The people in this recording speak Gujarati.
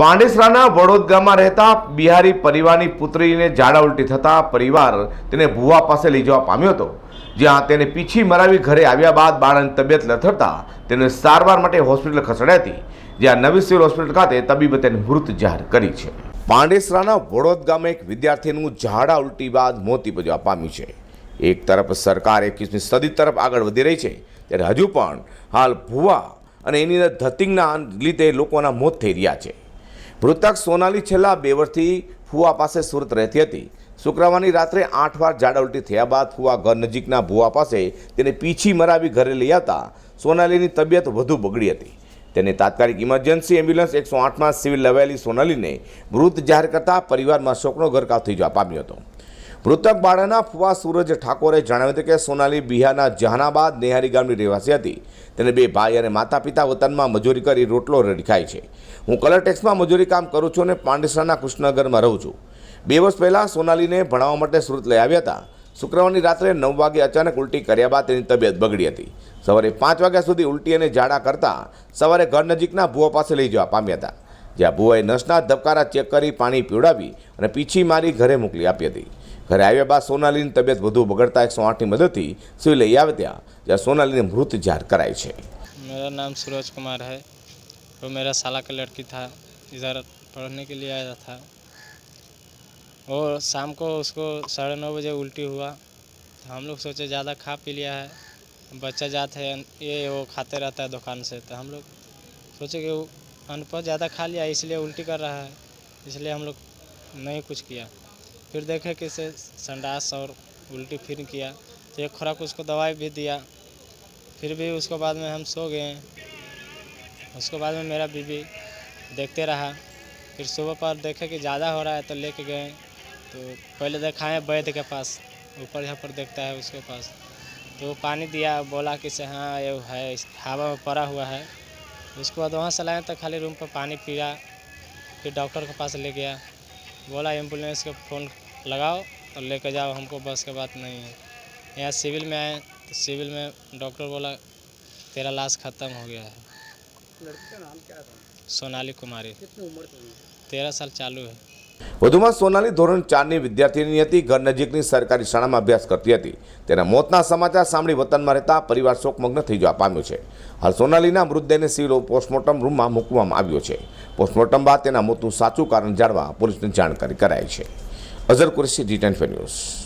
પાંડેસરાના વડોદ ગામમાં રહેતા બિહારી પરિવારની પુત્રીને ઝાડા ઉલટી થતાં પરિવાર તેને ભુવા પાસે લઈ જવા પામ્યો હતો. જ્યાં તેને પીછી મરાવી ઘરે આવ્યા બાદ બાળકની તબિયત લથડતા તેને સારવાર માટે હોસ્પિટલ ખસેડાઈ હતી, જ્યાં નવી સિવિલ હોસ્પિટલ ખાતે તબીબે તેને મૃત જાહેર કરી છે. પાંડેસરાના વડોદ ગામે એક વિદ્યાર્થીનું ઝાડા ઉલટી બાદ મોત નિપજવા પામ્યું છે. એક તરફ સરકાર એકવીસમી સદી તરફ આગળ વધી રહી છે, ત્યારે હજુ પણ હાલ ભુવા અને એની ધતિંગના લીધે લોકોના મોત થઈ રહ્યા છે. મૃતક સોનાલી છેલ્લા બે વર્ષથી ફુવા પાસે સુરત રહેતી હતી. શુક્રવારની રાત્રે આઠ વાર ઝાડા ઉલટી થયા બાદ ફુવા ઘર નજીકના ભુવા પાસે તેને પીછી મરાવી ઘરે લઈ આવતા સોનાલીની તબિયત વધુ બગડી હતી. તેને તાત્કાલિક ઇમરજન્સી એમ્બ્યુલન્સ એકસો આઠમાં સિવિલ લવાયેલી સોનાલીને મૃત જાહેર કરતા પરિવારમાં શોકનો ગરકાવ થઈ જવા પામ્યો હતો. મૃતક બાળાના ફુવા સૂરજ ઠાકોરે જણાવ્યું હતું કે સોનાલી બિહારના જહાનાબાદ નેહારી ગામની રહેવાસી હતી. તેને બે ભાઈ અને માતા પિતા વતનમાં મજૂરી કરી રોટલો રેડી છે. હું કલર ટેક્સમાં મજૂરી કામ કરું છું અને પાંડેસરાના કૃષ્ણનગરમાં રહું છું. બે વર્ષ પહેલાં સોનાલીને ભણાવવા માટે સુરત લઈ આવ્યા હતા. શુક્રવારની રાત્રે નવ વાગે અચાનક ઉલટી કર્યા બાદ તેની તબિયત બગડી હતી. સવારે પાંચ વાગ્યા સુધી ઉલટી અને ઝાડા કરતા સવારે ઘર નજીકના ભુવા પાસે લઈ જવા પામ્યા હતા. જ્યાં ભુવાએ નસના ધબકારા ચેક કરી પાણી પીવડાવી અને પીછી મારી ઘરે મોકલી આપી હતી. ઘરે આવ્યા બાદ સોનાલીની તબિયત વધુ બગડતા એકસો આઠની મદદથી સિવિલ લઈ આવ્યા ત્યાં જ્યાં સોનાલીને મૃત જાહેર કરાઈ છે मेरा नाम सूरज कुमार है वो मेरा साला का लड़की था इधर पढ़ने के लिए आया था और शाम को उसको साढ़े नौ बजे उल्टी हुआ तो हम लोग सोचे ज़्यादा खा पी लिया है बच्चा जाते हैं ये वो खाते रहता है दुकान से तो हम लोग सोचे कि वो अनपढ़ ज़्यादा खा लिया इसलिए उल्टी कर रहा है इसलिए हम लोग नहीं कुछ किया फिर देखे कि इसे संडास और उल्टी फिर किया। तो एक खुराक उसको दवाई भी दिया। फिर भी उसको बाद में हम सो गए। उसके बाद में मेरा बीबी देखते रहा। फिर सुबह पर देखे कि ज़्यादा हो रहा है तो लेके गए। तो पहले दिखाएँ वैद्य के पास। ऊपर यहाँ पर देखता है उसके पास। तो पानी दिया, बोला कि से हाँ ये है हवा में पड़ा हुआ है। उसके बाद वहाँ से लाए तो खाली रूम पर पानी पिया। फिर डॉक्टर के पास ले गया। बोला, एंबुलेंस को फ़ोन लगाओ और लेके जाओ हमको बस के बात नहीं है यहाँ सिविल में आए तो सिविल में डॉक्टर बोला तेरा लाश ख़त्म हो गया है लड़की का नाम क्या था सोनाली कुमारी कितनी उम्र थी तेरह साल चालू है વધુમાં સોનાલી ધોરણ ચારની વિદ્યાર્થીની હતી ઘર નજીકની સરકારી શાળામાં અભ્યાસ કરતી હતી તેના મોતના સમાચાર સાંભળી વતનમાં રહેતા પરિવાર શોકમગ્ન થઈ જવા પામ્યો છે હાલ સોનાલીના મૃતદેહને સિવિલ પોસ્ટમોર્ટમ રૂમમાં મૂકવામાં આવ્યો છે પોસ્ટમોર્ટમ બાદ તેના મોતનું સાચું કારણ જાણવા પોલીસને જાણકારી કરાઈ છે Azhar Qureshi D ten news.